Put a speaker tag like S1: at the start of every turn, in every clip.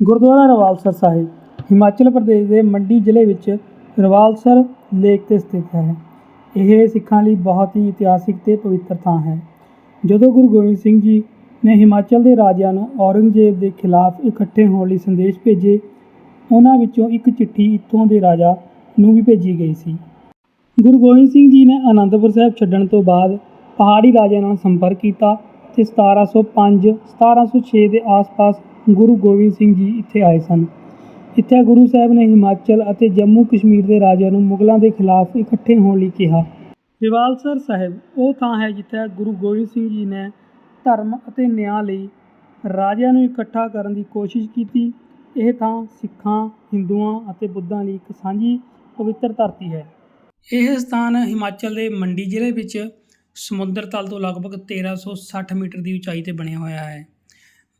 S1: ਗੁਰਦੁਆਰਾ ਰਵਾਲਸਰ ਸਾਹਿਬ, ਹਿਮਾਚਲ ਪ੍ਰਦੇਸ਼ ਦੇ ਮੰਡੀ ਜ਼ਿਲ੍ਹੇ ਵਿੱਚ ਰਵਾਲਸਰ ਲੇਕ 'ਤੇ ਸਥਿਤ ਹੈ। ਇਹ ਸਿੱਖਾਂ ਲਈ ਬਹੁਤ ਹੀ ਇਤਿਹਾਸਿਕ ਅਤੇ ਪਵਿੱਤਰ ਥਾਂ ਹੈ। ਜਦੋਂ ਗੁਰੂ ਗੋਬਿੰਦ ਸਿੰਘ ਜੀ ਨੇ ਹਿਮਾਚਲ ਦੇ ਰਾਜਿਆਂ ਨੂੰ ਔਰੰਗਜ਼ੇਬ ਦੇ ਖਿਲਾਫ ਇਕੱਠੇ ਹੋਣ ਲਈ ਸੰਦੇਸ਼ ਭੇਜੇ, ਉਹਨਾਂ ਵਿੱਚੋਂ ਇੱਕ ਚਿੱਠੀ ਇੱਥੋਂ ਦੇ ਰਾਜਾ ਨੂੰ ਵੀ ਭੇਜੀ ਗਈ ਸੀ। ਗੁਰੂ ਗੋਬਿੰਦ ਸਿੰਘ ਜੀ ਨੇ ਅਨੰਦਪੁਰ ਸਾਹਿਬ ਛੱਡਣ ਤੋਂ ਬਾਅਦ ਪਹਾੜੀ ਰਾਜਿਆਂ ਨਾਲ ਸੰਪਰਕ ਕੀਤਾ ਤੇ 1705 1706 ਦੇ ਆਸ-ਪਾਸ ਗੁਰੂ ਗੋਬਿੰਦ ਸਿੰਘ ਜੀ ਇੱਥੇ ਆਏ ਸਨ। ਇੱਥੇ ਗੁਰੂ ਸਾਹਿਬ ਨੇ ਹਿਮਾਚਲ ਅਤੇ ਜੰਮੂ ਕਸ਼ਮੀਰ ਦੇ ਰਾਜਿਆਂ ਨੂੰ ਮੁਗਲਾਂ ਦੇ ਖਿਲਾਫ ਇਕੱਠੇ ਹੋਣ ਲਈ ਕਿਹਾ। ਰਿਵਾਲਸਰ ਸਾਹਿਬ, ਉਹ ਥਾਂ ਹੈ ਜਿੱਥੇ ਗੁਰੂ ਗੋਬਿੰਦ ਸਿੰਘ ਜੀ ਨੇ ਧਰਮ ਅਤੇ ਨਿਆਂ ਲਈ ਰਾਜਿਆਂ ਨੂੰ ਇਕੱਠਾ ਕਰਨ ਦੀ ਕੋਸ਼ਿਸ਼ ਕੀਤੀ। ਇਹ ਥਾਂ ਸਿੱਖਾਂ, ਹਿੰਦੂਆਂ ਅਤੇ ਬੁੱਧਾਂ ਲਈ ਇੱਕ ਸਾਂਝੀ ਪਵਿੱਤਰ ਧਰਤੀ ਹੈ। ਇਹ ਸਥਾਨ ਹਿਮਾਚਲ ਦੇ ਮੰਡੀ ਜ਼ਿਲ੍ਹੇ ਵਿੱਚ ਸਮੁੰਦਰ ਤਲ ਤੋਂ ਲਗਭਗ 1360 ਮੀਟਰ ਦੀ ਉਚਾਈ ਤੇ ਬਣਿਆ ਹੋਇਆ ਹੈ।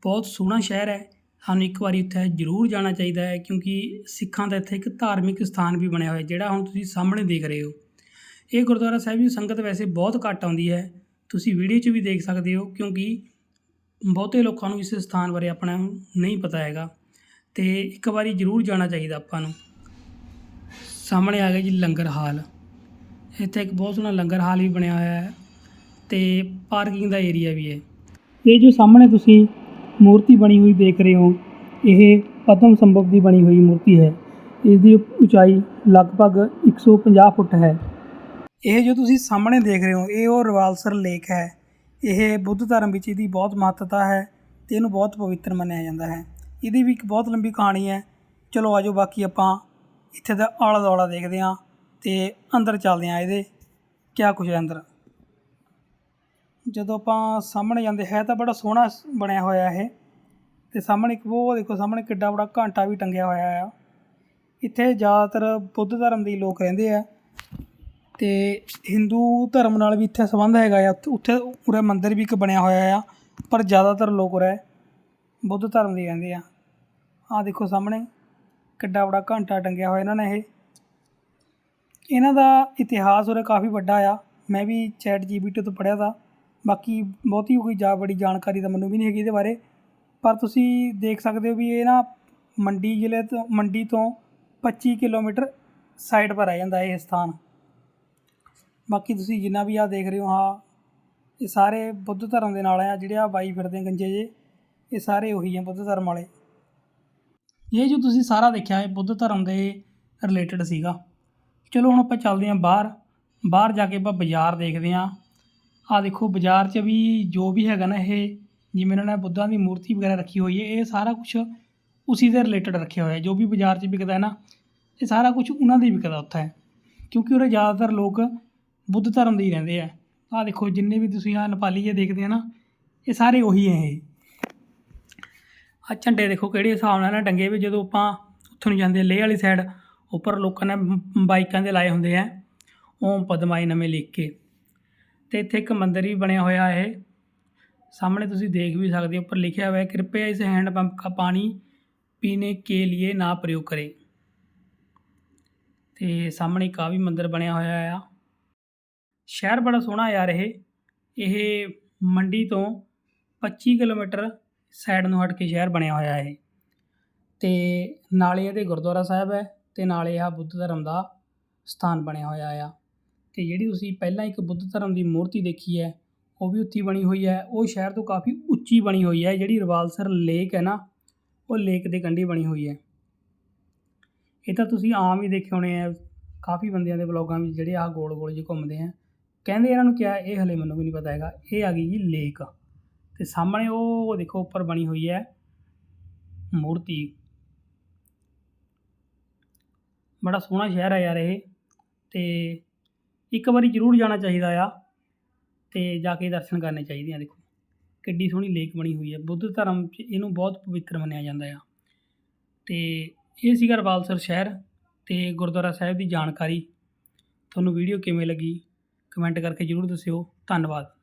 S1: ਬਹੁਤ ਸੋਹਣਾ ਸ਼ਹਿਰ ਹੈ। ਸਾਨੂੰ ਇੱਕ ਵਾਰੀ ਉੱਥੇ ਜ਼ਰੂਰ ਜਾਣਾ ਚਾਹੀਦਾ ਹੈ ਕਿਉਂਕਿ ਸਿੱਖਾਂ ਦਾ ਇੱਥੇ ਇੱਕ ਧਾਰਮਿਕ ਸਥਾਨ ਵੀ ਬਣਿਆ ਹੋਇਆ ਜਿਹੜਾ ਹੁਣ ਤੁਸੀਂ ਸਾਹਮਣੇ ਦੇਖ ਰਹੇ ਹੋ। ਇਹ ਗੁਰਦੁਆਰਾ ਸਾਹਿਬ ਦੀ ਸੰਗਤ ਵੈਸੇ ਬਹੁਤ ਘੱਟ ਆਉਂਦੀ ਹੈ। ਤੁਸੀਂ ਵੀਡੀਓ 'ਚ ਵੀ ਦੇਖ ਸਕਦੇ ਹੋ ਕਿਉਂਕਿ ਬਹੁਤੇ ਲੋਕਾਂ ਨੂੰ ਇਸ ਸਥਾਨ ਬਾਰੇ ਆਪਣਾ ਨਹੀਂ ਪਤਾ ਹੈਗਾ। ਤੇ ਇੱਕ ਵਾਰੀ ਜ਼ਰੂਰ ਜਾਣਾ ਚਾਹੀਦਾ ਆਪਾਂ ਨੂੰ। ਸਾਹਮਣੇ ਆ ਗਿਆ ਜੀ ਲੰਗਰ ਹਾਲ। ਇੱਥੇ ਇੱਕ ਬਹੁਤ ਸੋਹਣਾ ਲੰਗਰ ਹਾਲ ਵੀ ਬਣਿਆ ਹੋਇਆ ਹੈ ਤੇ ਪਾਰਕਿੰਗ ਦਾ ਏਰੀਆ ਵੀ ਹੈ। ਇਹ ਜੋ ਸਾਹਮਣੇ ਤੁਸੀਂ ਮੂਰਤੀ ਬਣੀ ਹੋਈ ਦੇਖ ਰਹੇ ਹੋ। ਇਹ ਪਦਮ ਸੰਭਵ ਦੀ ਬਣੀ ਹੋਈ ਮੂਰਤੀ ਹੈ। ਇਸ ਦੀ ਉਚਾਈ ਲਗਭਗ 150 ਫੁੱਟ ਹੈ। ਇਹ ਜੋ ਤੁਸੀਂ ਸਾਹਮਣੇ ਦੇਖ ਰਹੇ ਹੋ, ਇਹ ਉਹ ਰਵਾਲਸਰ ਲੇਕ ਹੈ। ਇਹ ਬੁੱਧ ਧਰਮ ਵਿੱਚ ਇਹਦੀ ਬਹੁਤ ਮਹੱਤਤਾ ਹੈ ਤੇ ਇਹਨੂੰ ਬਹੁਤ ਪਵਿੱਤਰ ਮੰਨਿਆ ਜਾਂਦਾ ਹੈ। ਇਹਦੀ ਵੀ ਇੱਕ ਬਹੁਤ ਲੰਬੀ ਕਹਾਣੀ ਹੈ। ਚਲੋ ਆਜੋ ਬਾਕੀ ਆਪਾਂ ਇੱਥੇ ਦਾ ਆਲਾ ਦੁਆਲਾ ਦੇਖਦੇ ਹਾਂ ਤੇ ਅੰਦਰ ਚੱਲਦੇ ਹਾਂ ਇਹਦੇ। ਕਿਆ ਕੁਝ ਹੈ ਅੰਦਰ? ਜਦੋਂ ਆਪਾਂ ਸਾਹਮਣੇ ਜਾਂਦੇ, ਹੈ ਤਾਂ ਬੜਾ ਸੋਹਣਾ ਬਣਿਆ ਹੋਇਆ ਇਹ। ਤੇ ਸਾਹਮਣੇ ਇੱਕ, ਉਹ ਦੇਖੋ, ਸਾਹਮਣੇ ਕਿੱਡਾ ਬੜਾ ਘੰਟਾ ਵੀ ਟੰਗਿਆ ਹੋਇਆ ਆ। ਇੱਥੇ ਜ਼ਿਆਦਾਤਰ ਬੁੱਧ ਧਰਮ ਦੇ ਲੋਕ ਰਹਿੰਦੇ ਆ। ਤੇ ਹਿੰਦੂ ਧਰਮ ਨਾਲ ਵੀ ਇੱਥੇ ਸੰਬੰਧ ਹੈਗਾ ਆ। ਉੱਥੇ- ਉੱਥੇ ਉਰੇ ਮੰਦਿਰ ਵੀ ਇੱਕ ਬਣਿਆ ਹੋਇਆ ਆ, ਪਰ ਜ਼ਿਆਦਾਤਰ ਲੋਕ ਉਰੇ ਬੁੱਧ ਧਰਮ ਦੇ ਰਹਿੰਦੇ ਆ। ਆਹ ਦੇਖੋ ਸਾਹਮਣੇ, ਕਿੱਡਾ ਬੜਾ ਘੰਟਾ ਟੰਗਿਆ ਹੋਇਆ ਇਹਨਾਂ ਨੇ ਇਹ। ਇਹਨਾਂ ਦਾ ਇਤਿਹਾਸ ਉਰੇ ਕਾਫੀ ਵੱਡਾ ਆ। ਮੈਂ ਵੀ ਚੈਟ ਜੀਪੀਟੀ ਤੋਂ ਪੜ੍ਹਿਆ ਤਾ। ਬਾਕੀ ਬਹੁਤੀ ਕੋਈ ਜਾ ਬੜੀ ਜਾਣਕਾਰੀ ਤਾਂ ਮੈਨੂੰ ਵੀ ਨਹੀਂ ਹੈਗੀ ਇਹਦੇ ਬਾਰੇ। ਪਰ ਤੁਸੀਂ ਦੇਖ ਸਕਦੇ ਹੋ ਵੀ ਇਹ ਨਾ ਮੰਡੀ ਜ਼ਿਲ੍ਹੇ ਤੋਂ, ਮੰਡੀ ਤੋਂ 25 ਕਿਲੋਮੀਟਰ ਸਾਈਡ ਪਰ ਆ ਜਾਂਦਾ ਇਹ ਸਥਾਨ। ਬਾਕੀ ਤੁਸੀਂ ਜਿੰਨਾ ਵੀ ਆ ਦੇਖ ਰਹੇ ਹੋ ਹਾਂ ਇਹ ਸਾਰੇ ਬੁੱਧ ਧਰਮ ਦੇ ਨਾਲ ਆ, ਜਿਹੜੇ ਆ ਬਾਈ ਫਿਰਦੇ ਗੰਜੇ ਜੇ, ਇਹ ਸਾਰੇ ਉਹੀ ਆ ਬੁੱਧ ਧਰਮ ਵਾਲੇ। ਇਹ ਜੋ ਤੁਸੀਂ ਸਾਰਾ ਦੇਖਿਆ, ਇਹ ਬੁੱਧ ਧਰਮ ਦੇ ਰਿਲੇਟਡ ਸੀਗਾ। ਚਲੋ ਹੁਣ ਆਪਾਂ ਚੱਲਦੇ ਹਾਂ ਬਾਹਰ। ਬਾਹਰ ਜਾ ਕੇ ਆਪਾਂ ਬਾਜ਼ਾਰ ਦੇਖਦੇ ਹਾਂ। ਆ ਦੇਖੋ, ਬਾਜ਼ਾਰ 'ਚ ਵੀ ਜੋ ਵੀ ਹੈਗਾ ਨਾ ਇਹ, ਜਿਵੇਂ ਉਹਨਾਂ ਨੇ ਬੁੱਧਾਂ ਦੀ ਮੂਰਤੀ ਵਗੈਰਾ ਰੱਖੀ ਹੋਈ ਹੈ, ਇਹ ਸਾਰਾ ਕੁਝ ਉਸੀ ਦੇ ਰਿਲੇਟਡ ਰੱਖਿਆ ਹੋਇਆ ਜੋ ਵੀ ਬਾਜ਼ਾਰ 'ਚ ਵਿਕਦਾ ਹੈ ਨਾ, ਇਹ ਸਾਰਾ ਕੁਝ ਉਹਨਾਂ ਦੇ ਹੀ ਵਿਕਦਾ ਉੱਥੇ ਕਿਉਂਕਿ ਉਰੇ ਜ਼ਿਆਦਾਤਰ ਲੋਕ ਬੁੱਧ ਧਰਮ ਦੇ ਹੀ ਰਹਿੰਦੇ ਆ। ਆ ਦੇਖੋ, ਜਿੰਨੇ ਵੀ ਤੁਸੀਂ ਆ ਨੇਪਾਲੀ ਜੇ ਦੇਖਦੇ ਆ ਨਾ, ਇਹ ਸਾਰੇ ਉਹੀ ਹੈ ਇਹ। ਆ ਝੰਡੇ ਦੇਖੋ ਕਿਹੜੇ ਹਿਸਾਬ ਨਾਲ ਨਾ ਟੰਗੇ ਵੀ ਜਦੋਂ ਆਪਾਂ ਉੱਥੋਂ ਨੂੰ ਜਾਂਦੇ ਲੇਹ ਵਾਲੀ ਸਾਈਡ ਉੱਪਰ ਲੋਕਾਂ ਨੇ ਬਾਈਕਾਂ ਦੇ ਲਾਏ ਹੁੰਦੇ ਆ, ਓਮ ਪਦਮਾਈ ਨਵੇਂ ਲਿਖ ਕੇ ਤੇ ਇੱਥੇ ਇੱਕ ਮੰਦਿਰ ਵੀ ਬਣਿਆ ਹੋਇਆ ਹੈ। ਸਾਹਮਣੇ ਤੁਸੀਂ ਦੇਖ ਵੀ ਸਕਦੇ ਹੋ, ਉੱਪਰ ਲਿਖਿਆ ਹੋਇਆ ਹੈ ਕਿਰਪਾ ਇਸ ਹੈਂਡ ਪੰਪ ਦਾ ਪਾਣੀ ਪੀਣੇ ਕੇ लिए ਨਾ ਪ੍ਰਯੋਗ ਕਰੇ। ਤੇ ਸਾਹਮਣੇ ਇੱਕ ਆ ਵੀ ਮੰਦਿਰ ਬਣਿਆ ਹੋਇਆ ਆ। ਸ਼ਹਿਰ ਬੜਾ ਸੋਹਣਾ ਯਾਰ ਇਹ। ਇਹ ਮੰਡੀ ਤੋਂ 25 ਕਿਲੋਮੀਟਰ ਸਾਈਡ ਨੂੰ ਹਟ ਕੇ ਸ਼ਹਿਰ ਬਣਿਆ ਹੋਇਆ ਹੈ ਤੇ ਨਾਲੇ ਇਹਦੇ ਗੁਰਦੁਆਰਾ ਸਾਹਿਬ ਹੈ ਤੇ ਨਾਲੇ ਆ ਬੁੱਧ ਧਰਮ ਦਾ ਸਥਾਨ ਬਣਿਆ ਹੋਇਆ ਆ। ਅਤੇ ਜਿਹੜੀ ਤੁਸੀਂ ਪਹਿਲਾਂ ਇੱਕ ਬੁੱਧ ਧਰਮ ਦੀ ਮੂਰਤੀ ਦੇਖੀ ਹੈ, ਉਹ ਵੀ ਉੱਥੇ ਬਣੀ ਹੋਈ ਹੈ। ਉਹ ਸ਼ਹਿਰ ਤੋਂ ਕਾਫੀ ਉੱਚੀ ਬਣੀ ਹੋਈ ਹੈ, ਜਿਹੜੀ ਰਵਾਲਸਰ ਲੇਕ ਹੈ ਨਾ, ਉਹ ਲੇਕ ਦੇ ਕੰਢੇ ਬਣੀ ਹੋਈ ਹੈ। ਇਹ ਤਾਂ ਤੁਸੀਂ ਆਮ ਹੀ ਦੇਖੇ ਹੋਣੇ ਆ, ਕਾਫੀ ਬੰਦਿਆਂ ਦੇ ਵਲੋਗਾਂ ਵਿੱਚ ਜਿਹੜੇ ਆਹ ਗੋਲ ਗੋਲ ਜਿਹੇ ਘੁੰਮਦੇ ਆ। ਕਹਿੰਦੇ ਇਹਨਾਂ ਨੂੰ ਕਿਹਾ ਇਹ ਹਲੇ ਮੈਨੂੰ ਵੀ ਨਹੀਂ ਪਤਾ ਹੈਗਾ, ਇਹ ਆ ਗਈ ਜੀ ਲੇਕ। ਤੇ ਸਾਹਮਣੇ ਉਹ ਦੇਖੋ, ਉੱਪਰ ਬਣੀ ਹੋਈ ਹੈ ਮੂਰਤੀ। ਬੜਾ ਸੋਹਣਾ ਸ਼ਹਿਰ ਹੈ ਯਾਰ ਇਹ। ਤੇ ਇੱਕ ਵਾਰੀ ਜ਼ਰੂਰ ਜਾਣਾ ਚਾਹੀਦਾ ਆ ਤੇ ਜਾ ਕੇ ਦਰਸ਼ਨ ਕਰਨੇ ਚਾਹੀਦੇ ਆ, ਦੇਖੋ। ਕਿੱਡੀ ਸੋਹਣੀ ਲੇਕ ਬਣੀ ਹੋਈ ਹੈ ਬੁੱਧ ਧਰਮ 'ਚ ਇਹਨੂੰ ਬਹੁਤ ਪਵਿੱਤਰ ਮੰਨਿਆ ਜਾਂਦਾ ਆ। ਤੇ ਇਹ ਸੀਗਾ ਰਵਾਲਸਰ ਸ਼ਹਿਰ ਤੇ ਗੁਰਦੁਆਰਾ ਸਾਹਿਬ ਦੀ ਜਾਣਕਾਰੀ। ਤੁਹਾਨੂੰ ਵੀਡੀਓ ਕਿਵੇਂ ਲੱਗੀ, ਕਮੈਂਟ ਕਰਕੇ ਜ਼ਰੂਰ ਦੱਸਿਓ। ਧੰਨਵਾਦ।